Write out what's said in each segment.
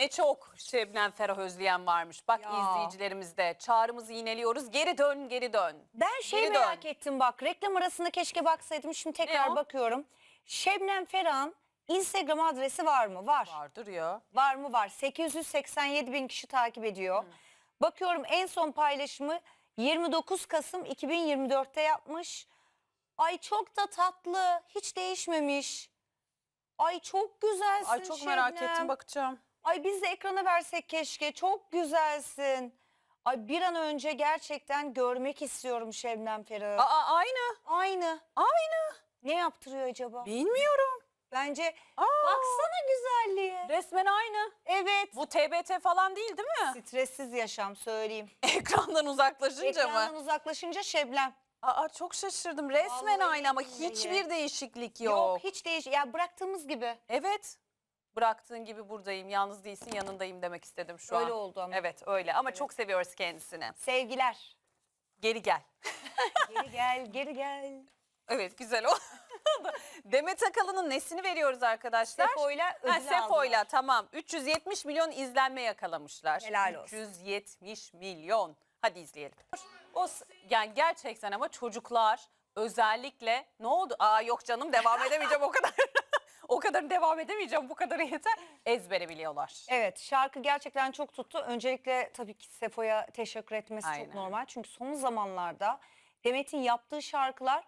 Ne çok Şebnem Ferah özleyen varmış. Bak Ya. izleyicilerimiz de çağrımızı yineliyoruz. Geri dön geri dön. Ben şey Geri merak dön. ettim bak reklam arasında keşke baksaydım şimdi tekrar o? bakıyorum. Şebnem Ferah'ın Instagram adresi var mı? Var. Vardır ya. Var mı? Var. 887 bin kişi takip ediyor. Bakıyorum en son paylaşımı 29 Kasım 2024'te yapmış. Ay çok da tatlı. Hiç değişmemiş. Ay çok güzelsin Ay çok merak Şebnem. ettim bakacağım. Ay biz de ekrana versek keşke. Çok güzelsin. Ay bir an önce gerçekten görmek istiyorum Şebnem Ferah'ı. Aa aynı. Aynı. Aynı. Ne yaptırıyor acaba? Bilmiyorum. Bence Aa, baksana güzelliğe. resmen aynı. Evet. Bu TBT falan değil değil mi? Stressiz yaşam söyleyeyim. Ekrandan uzaklaşınca Ekrandan mı? uzaklaşınca Şebnem. Aa çok şaşırdım. Resmen Vallahi aynı ama billahi. hiçbir değişiklik Yok, yok. hiç değiş. Ya bıraktığımız gibi. Evet. Bıraktığın gibi buradayım. Yalnız değilsin, yanındayım demek istedim şu an. Öyle oldu ama. Evet, öyle ama çok seviyoruz kendisini. Sevgiler. Geri gel. Geri gel, geri gel. Evet, güzel o. Demet Akalın'ın nesini veriyoruz arkadaşlar? Sefo'yla ödül Ha, Sefo'yla aldılar. tamam. 370 milyon izlenme yakalamışlar. Helal olsun. 370 milyon. Hadi izleyelim. O s- yani gerçekten ama çocuklar özellikle ne oldu? Aa yok canım devam edemeyeceğim o kadar. O kadar devam edemeyeceğim bu kadarı yeter. Ezbere biliyorlar. Evet şarkı gerçekten çok tuttu. Öncelikle tabii ki Sefo'ya teşekkür etmesi Aynen. çok normal. Çünkü son zamanlarda Demet'in yaptığı şarkılar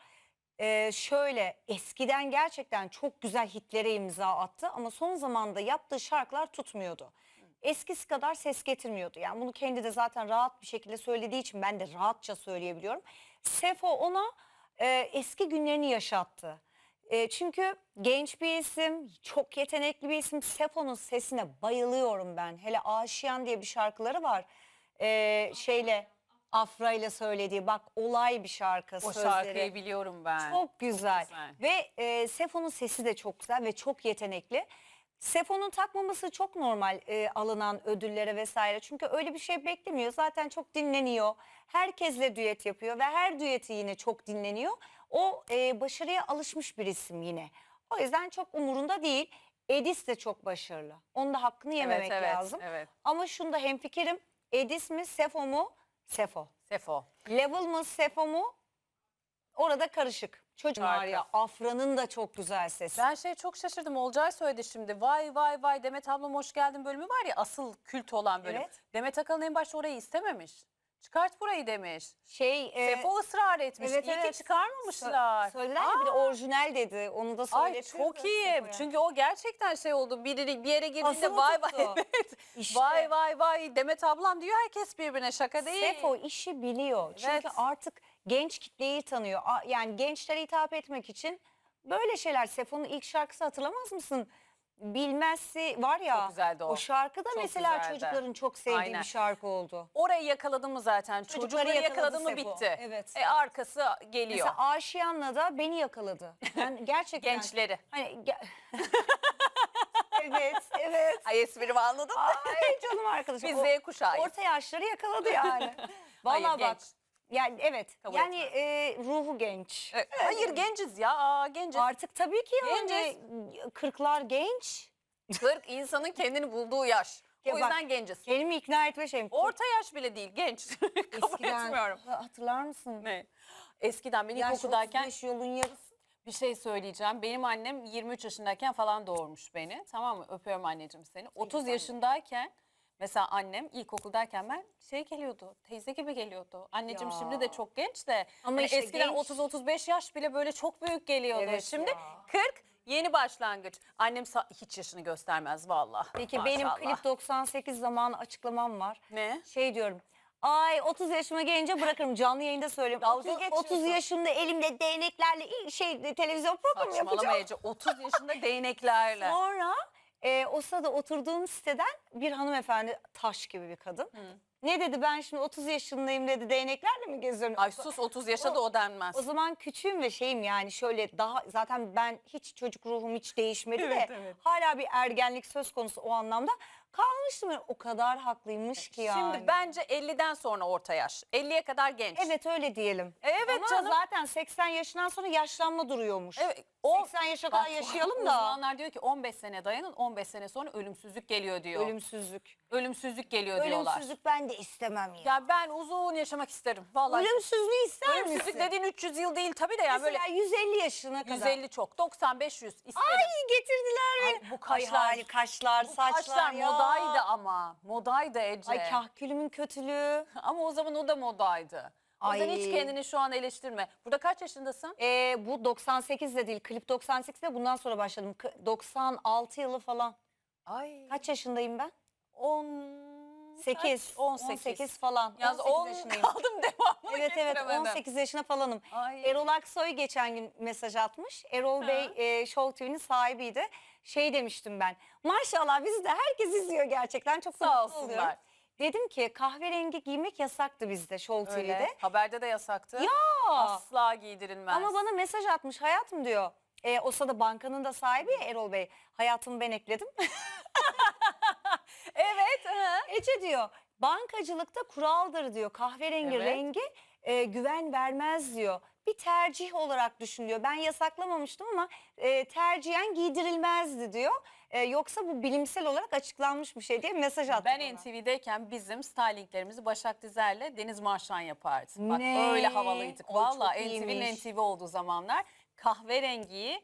e, şöyle eskiden gerçekten çok güzel hitlere imza attı. Ama son zamanda yaptığı şarkılar tutmuyordu. Eskisi kadar ses getirmiyordu. Yani bunu kendi de zaten rahat bir şekilde söylediği için ben de rahatça söyleyebiliyorum. Sefo ona e, eski günlerini yaşattı. E, çünkü genç bir isim, çok yetenekli bir isim. Sefo'nun sesine bayılıyorum ben. Hele Aşiyan diye bir şarkıları var. E, şeyle Afra ile söylediği bak olay bir şarkı O sözleri. şarkıyı biliyorum ben. Çok güzel. güzel. Ve e, Sefo'nun sesi de çok güzel ve çok yetenekli. Sefo'nun takmaması çok normal e, alınan ödüllere vesaire. Çünkü öyle bir şey beklemiyor. Zaten çok dinleniyor. Herkesle düet yapıyor ve her düeti yine çok dinleniyor. O e, başarıya alışmış bir isim yine. O yüzden çok umurunda değil. Edis de çok başarılı. Onun da hakkını yememek evet, evet, lazım. Evet. Ama şunda hemfikirim. Edis mi Sefo mu? Sefo. Sefo. Level mı Sefo mu? Orada karışık. Çocuk var ya Afra'nın da çok güzel sesi. Ben şey çok şaşırdım. Olcay söyledi şimdi. Vay vay vay Demet ablam hoş geldin bölümü var ya asıl kült olan bölüm. Evet. Demet Akalın en başta orayı istememiş. Çıkart burayı demiş. Şey e, Sefo ısrar etmiş. evet, İyi evet. ki çıkarmamışlar. sö- söylediler ya bir de orijinal dedi. Onu da Ay söyletiyor. çok iyi. Çünkü o gerçekten şey oldu. Biri bir yere girdiğinde Asılı vay vay evet. İşte. Vay vay vay Demet ablam diyor herkes birbirine şaka değil. Sefo işi biliyor. Çünkü Evet. artık genç kitleyi tanıyor. Yani gençlere hitap etmek için böyle şeyler. Sefo'nun ilk şarkısı hatırlamaz mısın? Bilmezsi var ya. Çok güzeldi o. O şarkı da Çok mesela güzeldi. çocukların çok sevdiği Aynen. bir şarkı oldu. Orayı yakaladı mı zaten? Çocukları Çocukları yakaladı mı bitti. Evet. E, arkası geliyor. Mesela Aşiyan'la da beni yakaladı. Ben gerçekten Gençleri. Hani ge- evet, evet. Ay esprimi anladın mı? Ay canım arkadaşım. Biz Z kuşağıyız. Orta yaşları yakaladı yani. Hayır, bak. genç. Yani evet. Kabul yani e, ruhu genç. E, Hayır genciz ya. Aa, genciz. Artık tabii ki yani kırklar genç. 40 insanın kendini bulduğu yaş. Ya o bak, yüzden genciz. Kendimi ikna etme şeyim. Orta yaş bile değil genç. Kabul etmiyorum. Ha- hatırlar mısın? Ne? Eskiden ben Yaş ilkokuldayken 35 yolun yarısı. bir şey söyleyeceğim. Benim annem 23 yaşındayken falan doğurmuş beni. Tamam mı? Öpüyorum anneciğim seni. 30 anne. yaşındayken mesela annem ilkokuldayken ben şey geliyordu. Teyze gibi geliyordu. Anneciğim Ya. şimdi de çok genç de. Ama hani işte eskiden genç. 30-35 yaş bile böyle çok büyük geliyordu. Evet şimdi ya. 40 yeni başlangıç. Annem sa- hiç yaşını göstermez vallahi. Peki benim klip 98 zamanı açıklamam var. Ne? Şey diyorum. Ay 30 yaşıma gelince bırakırım canlı yayında söylüyorum. Dalga 30, geçiyorsun. 30 yaşında elimde değneklerle il- şey televizyon programı yapacağım. Saçmalamayacak. 30 yaşında değneklerle. Sonra e, o sırada oturduğum siteden bir hanımefendi taş gibi bir kadın. Ne dedi ben şimdi 30 yaşındayım dedi değneklerle mi geziyorum? Ay sus 30 yaşa da o denmez. O zaman küçüğüm ve şeyim yani şöyle daha zaten ben hiç çocuk ruhum hiç değişmedi Evet, de evet. hala bir ergenlik söz konusu o anlamda. Kalmıştım öyle. o kadar haklıymış ki yani. Şimdi bence 50'den sonra orta yaş. 50'ye kadar genç. Evet öyle diyelim. E, Evet Ama canım. zaten 80 yaşından sonra yaşlanma duruyormuş. Evet, o 80 yaşa kadar yaşayalım da. Uzmanlar diyor ki 15 sene dayanın 15 sene sonra ölümsüzlük geliyor diyor. Ölümsüzlük. Ölümsüzlük geliyor diyorlar. Ölümsüzlük ben de istemem ya. Ya ben uzun yaşamak isterim. Vallahi. Ölümsüzlüğü ister Ölümsüzlük misin? dediğin 300 yıl değil tabii de yani böyle Mesela 150 yaşına kadar. 150 çok. 95 100 isterim. Ay getirdiler. Ay, bu Ay, kaşlar- hali kaşlar, Bu saçlar kaşlar ya. modaydı ama. Modaydı Ece. Ay kahkülümün kötülüğü. Ama o zaman o da modaydı. O yüzden hiç Ay. kendini şu an eleştirme. Burada kaç yaşındasın? Ee, bu 98'de değil, klip 98'de bundan sonra başladım. K- 96 yılı falan. Ay. Kaç yaşındayım ben? 10 8. 18. 18 falan. Yalnız 18 10 yaşındayım. kaldım devamını Evet evet getiremedim. 18 yaşına falanım. Ay. Erol Aksoy geçen gün mesaj atmış. Erol Ha. Bey e, Show TV'nin sahibiydi. Şey demiştim ben. Maşallah bizi de herkes izliyor gerçekten. Çok da Sağ mutlu oluyorum. olsunlar. Dedim ki kahverengi giymek yasaktı bizde Show Öyle. TV'de. Haberde de yasaktı. Ya. Asla giydirilmez. Ama bana mesaj atmış hayatım diyor. E, o sırada bankanın da sahibi ya Erol Bey. Hayatımı ben ekledim. Evet. hı. Ece diyor bankacılıkta kuraldır diyor. Kahverengi Evet. rengi e, güven vermez diyor. Bir tercih olarak düşünüyor. Ben yasaklamamıştım ama e, tercihen giydirilmezdi diyor. E, yoksa bu bilimsel olarak açıklanmış bir şey diye mesaj attı Ben bana. NTV'deyken bizim stylinglerimizi Başak Dizer'le Deniz Marşan yapardı. Bak Ne? öyle havalıydık. Valla NTV'nin. NTV olduğu zamanlar kahverengiyi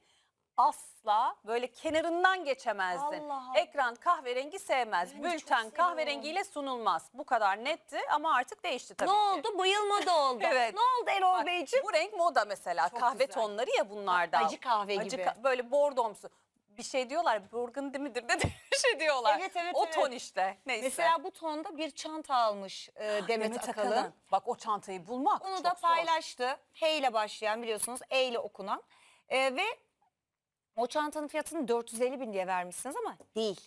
asla böyle kenarından geçemezdin. Allah Allah. Ekran kahverengi sevmez. Ben çok Bülten kahverengiyle sunulmaz. Bu kadar netti ama artık değişti tabii Ne ki. oldu? Bayılma da oldu. Evet. Ne oldu Erol Bak, Beyciğim? bu renk moda mesela. Çok kahve güzel. tonları ya bunlarda. Acı kahve Acı gibi. ka- böyle bordomsu. Bir şey diyorlar. Burgundy midir de bir şey diyorlar. Evet, evet, o evet. ton işte. Neyse. Mesela bu tonda bir çanta almış e, Demet, Akalın. Akalın. Bak o çantayı bulmak Onu da paylaştı. H ile başlayan biliyorsunuz E ile okunan. Ee, ve o çantanın fiyatını 450 bin diye vermişsiniz ama değil.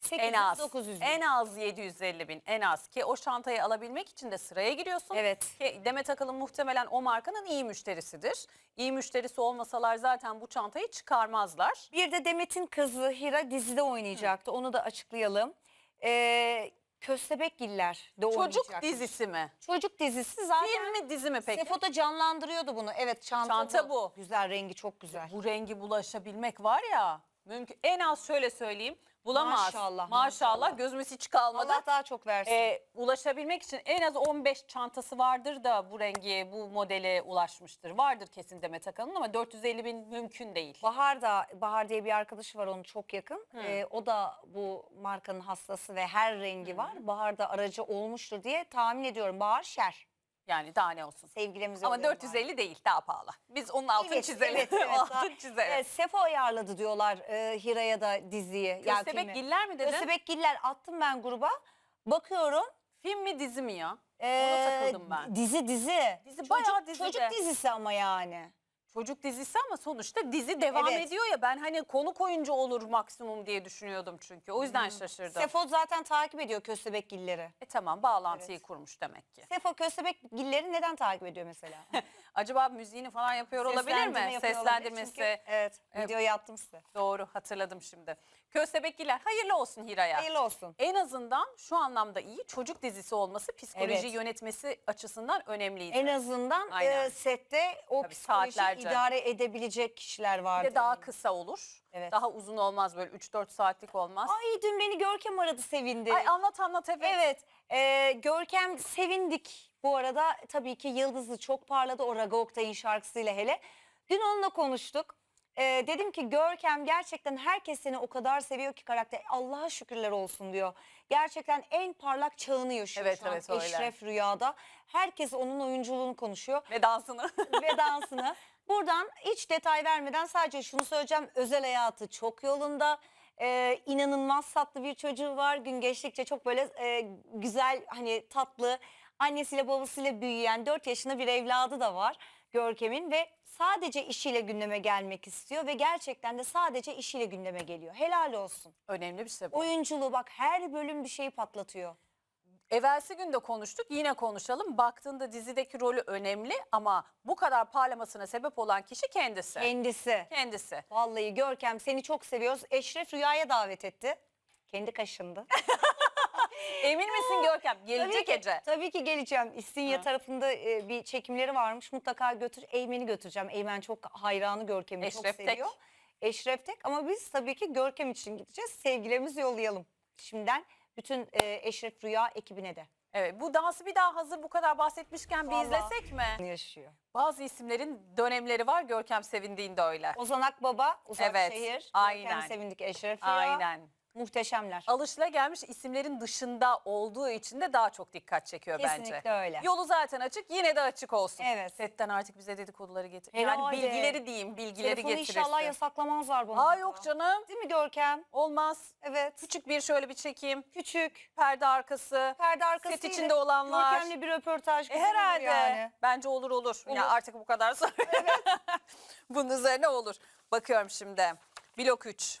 800 En az. 900 bin. En az 750 bin en az ki o çantayı alabilmek için de sıraya giriyorsun. Evet. Ki Demet Akalın muhtemelen o markanın iyi müşterisidir. İyi müşterisi olmasalar zaten bu çantayı çıkarmazlar. Bir de Demet'in kızı Hira dizide oynayacaktı. Onu da açıklayalım. Ee, Köstebekgiller de Çocuk oynayacakmış. dizisi mi? Çocuk dizisi zaten. Film mi dizi mi peki? Sefo da canlandırıyordu bunu. Evet çanta, Çanta bu. Güzel rengi çok güzel. Bu rengi bulaşabilmek var ya mümkün. En az şöyle söyleyeyim bulamaz. Maşallah, Maşallah, maşallah. gözümüz hiç kalmadı. Allah daha çok versin. Ee, ulaşabilmek için en az 15 çantası vardır da bu rengi, bu modele ulaşmıştır. Vardır kesin Demet Akalın ama 450 bin mümkün değil. Bahar da Bahar diye bir arkadaşı var onun çok yakın. Ee, o da bu markanın hastası ve her rengi var. Bahar da aracı olmuştur diye tahmin ediyorum. Bahar Şer. Yani daha ne olsun. Sevgilimiz Ama oluyor 450 değil daha pahalı. Biz onun altını Evet, çizelim. evet, evet. altını çizelim. Evet, Sefo ayarladı diyorlar e, Hira'ya da diziyi. Ya Köstebek filmi. Giller mi dedin? Köstebekgiller attım ben gruba. Bakıyorum. Film mi dizi mi ya? e, takıldım ben. Dizi dizi. Dizi bayağı dizi Çocuk de. dizisi ama yani. Çocuk dizisi ama sonuçta dizi devam Evet. ediyor ya. Ben hani konuk oyuncu olur maksimum diye düşünüyordum çünkü. O yüzden şaşırdım. Sefo zaten takip ediyor Köstebekgilleri. E tamam bağlantıyı kurmuş demek ki. Sefo Köstebekgilleri neden takip ediyor mesela? Acaba müziğini falan yapıyor olabilir Seslendirme mi? yapıyor olabilir Seslendirmesi. çünkü- evet, Evet. videoyu attım size. Doğru hatırladım şimdi. Köstebekliler hayırlı olsun Hira'ya. Hayırlı olsun. En azından şu anlamda iyi çocuk dizisi olması psikoloji Evet. yönetmesi açısından önemliydi. En azından Aynen. e, sette o Tabii, psikolojiyi saatlerce. idare edebilecek kişiler Bir vardı. de daha kısa olur. Evet. Daha uzun olmaz böyle 3-4 saatlik olmaz. Ay dün beni Görkem aradı sevindi. Ay anlat anlat evet. Evet e, Görkem sevindik bu arada. Tabii ki Yıldızı çok parladı o Raga Oktay'ın şarkısıyla hele. Dün onunla konuştuk. E, dedim ki Görkem gerçekten herkes seni o kadar seviyor ki karakter. Allah'a şükürler olsun diyor. Gerçekten en parlak çağını yaşıyor Evet, şu an evet, öyle. Eşref Rüya'da. Herkes onun oyunculuğunu konuşuyor. Ve dansını. ve dansını. Buradan hiç detay vermeden sadece şunu söyleyeceğim. Özel hayatı çok yolunda. Ee, inanılmaz tatlı bir çocuğu var. Gün geçtikçe çok böyle e, güzel hani tatlı annesiyle babasıyla büyüyen 4 yaşında bir evladı da var Görkem'in ve sadece işiyle gündeme gelmek istiyor ve gerçekten de sadece işiyle gündeme geliyor. Helal olsun. Önemli bir şey bu. Oyunculuğu bak her bölüm bir şeyi patlatıyor. Evvelsi gün de konuştuk yine konuşalım. Baktığında dizideki rolü önemli ama bu kadar parlamasına sebep olan kişi kendisi. Kendisi. Kendisi. Vallahi Görkem seni çok seviyoruz. Eşref Rüya'ya davet etti. Kendi kaşındı. Emin misin Görkem? Gelecek tabii ki, Ece. Tabii ki geleceğim. İstinye tarafında e, bir çekimleri varmış. Mutlaka götür. Eymen'i götüreceğim. Eymen çok hayranı Görkem'i çok Eşref Tek. seviyor. Eşref Tek ama biz tabii ki Görkem için gideceğiz. Sevgilerimizi yollayalım. Şimdiden bütün e, Eşref Rüya ekibine de Evet bu dansı bir daha hazır bu kadar bahsetmişken bir Vallahi. izlesek mi? yaşıyor. Bazı isimlerin dönemleri var Görkem sevindiğinde öyle. Ozan Akbaba, Uzak Evet, Şehir, aynen. Görkem Sevindik Eşref Rüya. Aynen. Muhteşemler. Alışılagelmiş isimlerin dışında olduğu için de daha çok dikkat çekiyor bence. Kesinlikle öyle. Yolu zaten açık yine de açık olsun. Evet. Setten artık bize dedikoduları getir. Herhalde. Yani bilgileri diyeyim bilgileri Telefonu getirsin. inşallah yasaklamazlar bana. Aa yok canım Değil mi Görkem? olmaz. Evet. Küçük bir şöyle bir çekeyim. Küçük. Perde arkası. Perde arkası Set içinde olanlar. Görkem'le bir röportaj. E, herhalde. Yani. Bence olur olur. Olur. Ya artık bu kadar sonra. Bunun üzerine olur. Bakıyorum şimdi. Blok 3.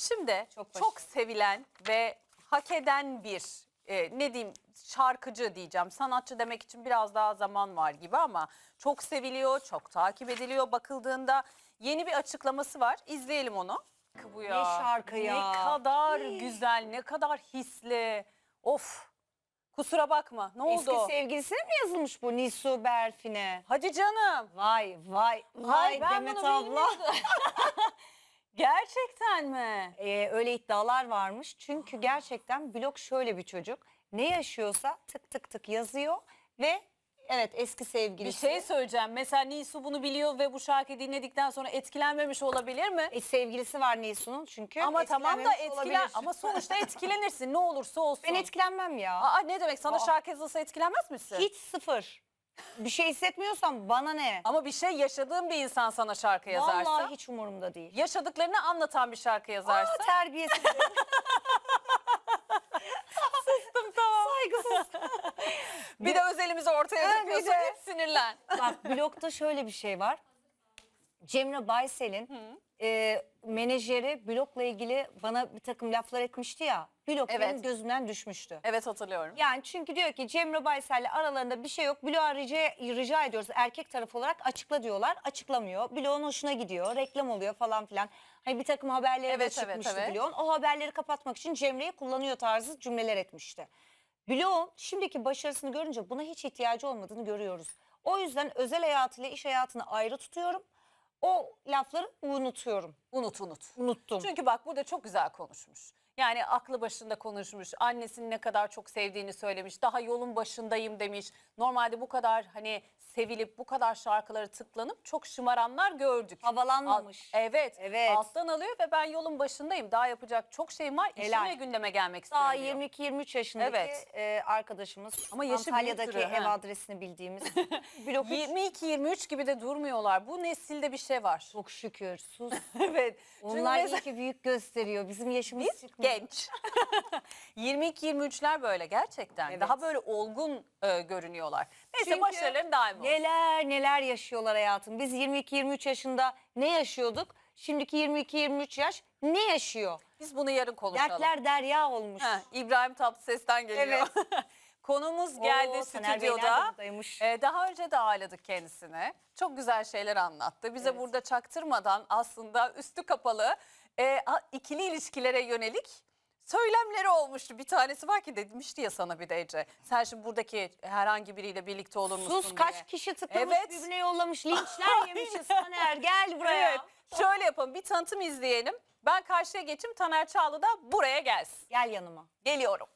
Şimdi çok, Çok sevilen ve hak eden bir e, ne diyeyim şarkıcı diyeceğim. Sanatçı demek için biraz daha zaman var gibi ama çok seviliyor, çok takip ediliyor. Bakıldığında yeni bir açıklaması var. İzleyelim onu. Bu ya. şarkı ya. Ne kadar Hii. güzel, ne kadar hisli. Of. Kusura bakma. Ne oldu? Eski sevgilisine mi yazılmış bu Nisu Berfin'e? Hadi canım. Vay vay vay ben Demet bunu abla. Gerçekten mi? Ee, öyle iddialar varmış. Çünkü gerçekten blok şöyle bir çocuk. Ne yaşıyorsa tık tık tık yazıyor ve evet eski Bir sevgilisi. şey söyleyeceğim. Mesela Nisu bunu biliyor ve bu şarkıyı dinledikten sonra etkilenmemiş olabilir mi? E, sevgilisi var Nisu'nun çünkü. ama tamam da etkilenmemiş etkilen olabilir. ama sonuçta etkilenirsin ne olursa olsun. Ben etkilenmem ya. Aa, ne demek sana Aa. şarkı yazılsa etkilenmez misin? Hiç sıfır. Bir şey hissetmiyorsam bana ne? Ama bir şey yaşadığın bir insan sana şarkı yazarsa, Vallahi hiç umurumda değil. yaşadıklarını anlatan bir şarkı yazarsa. Aa, terbiyesiz. tamam. Saygısız. Bir de özelimizi ortaya Evet, döküyorsun de- hep sinirlen. Bak blokta şöyle bir şey var. Cemre Baysel'in e, menajeri blokla ilgili bana bir takım laflar etmişti ya. Blok Evet. benim gözümden düşmüştü. evet hatırlıyorum. Yani çünkü diyor ki Cemre Baysel'le aralarında bir şey yok. Bloğa rica, rica ediyoruz erkek tarafı olarak açıkla diyorlar. Açıklamıyor. Bloğun hoşuna gidiyor. Reklam oluyor falan filan. Hani bir takım haberleri de Evet, evet, çıkmıştı evet. Bloğun. O haberleri kapatmak için Cemre'yi kullanıyor tarzı cümleler etmişti. Bloğun şimdiki başarısını görünce buna hiç ihtiyacı olmadığını görüyoruz. O yüzden özel hayatıyla iş hayatını ayrı tutuyorum. O lafları unutuyorum. Unut unut. Unuttum. Çünkü bak burada çok güzel konuşmuş. Yani aklı başında konuşmuş. Annesini ne kadar çok sevdiğini söylemiş. Daha yolun başındayım demiş. Normalde bu kadar hani sevilip bu kadar şarkıları tıklanıp çok şımaranlar gördük. Havalanmamış. Alt- evet, Evet. Alttan alıyor ve ben yolun başındayım. Daha yapacak çok şeyim var. Helal. İşime gündeme gelmek Daha istiyorum. diyor. 22-23 yaşındaki Evet. e, arkadaşımız Ama yaşı Antalya'daki büyüktür, ev ha. adresini bildiğimiz blok üç. 22-23 gibi de durmuyorlar. Bu nesilde bir şey var. Çok şükür sus. evet. Çünkü Onlar mesela- iyi ki büyük gösteriyor. Bizim yaşımız Biz çıkmıyor. genç. 22-23'ler böyle gerçekten. Evet. Daha böyle olgun e, görünüyorlar. Neyse Çünkü başarıların daim olsun. Neler neler yaşıyorlar hayatım. Biz 22-23 yaşında ne yaşıyorduk? Şimdiki 22-23 yaş ne yaşıyor? Biz bunu yarın konuşalım. Dertler derya olmuş. Ha, İbrahim Tatlıses'ten geliyor. Konumuz Oo, geldi de stüdyoda. Ee, daha önce de ağırladık kendisini. Çok güzel şeyler anlattı. Bize Evet. burada çaktırmadan aslında üstü kapalı e, ikili ilişkilere yönelik söylemleri olmuştu. Bir tanesi var ki demişti ya sana bir de Ece. Sen şimdi buradaki herhangi biriyle birlikte olur musun Sus diye. kaç kişi tıklamış Evet. birbirine yollamış. Linçler yemişiz Taner gel buraya. Evet. Şöyle yapalım bir tanıtım izleyelim. Ben karşıya geçeyim Taner Çağlı da buraya gelsin. Gel yanıma. Geliyorum.